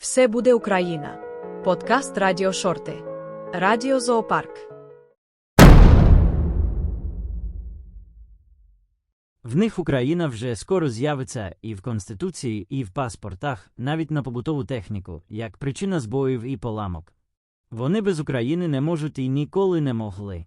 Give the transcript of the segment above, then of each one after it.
Все буде Україна. Подкаст Радіо Шорти. Радіо Зоопарк. В них Україна вже скоро з'явиться і в Конституції, і в паспортах, навіть на побутову техніку, як причина збоїв і поламок. Вони без України не можуть і ніколи не могли.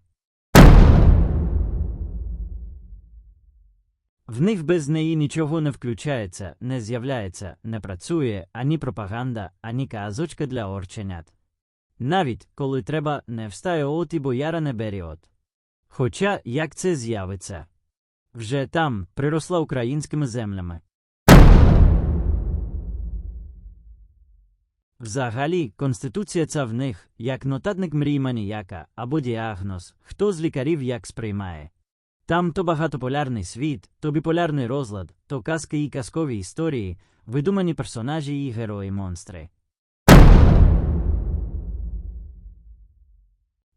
В них без неї нічого не включається, не з'являється, не працює ані пропаганда, ані казочка для орченят. Навіть коли треба, не встає от і бояра не беріот. Хоча як це з'явиться? Вже там приросла українськими землями. Взагалі, конституція ця в них, як нотатник мрій маніяка або діагноз, хто з лікарів як сприймає. Там то багатополярний світ, то біполярний розлад, то казки і казкові історії, видумані персонажі і герої монстри.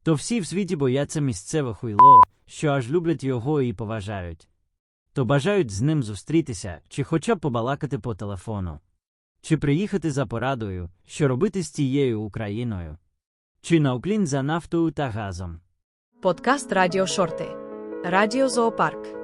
То всі в світі бояться місцеве хуйло, що аж люблять його і поважають. То бажають з ним зустрітися, чи хоча б побалакати по телефону, чи приїхати за порадою, що робити з тією Україною, чи на уклін за нафтою та газом. Подкаст Радіо Шорти. Радіо Зоопарк.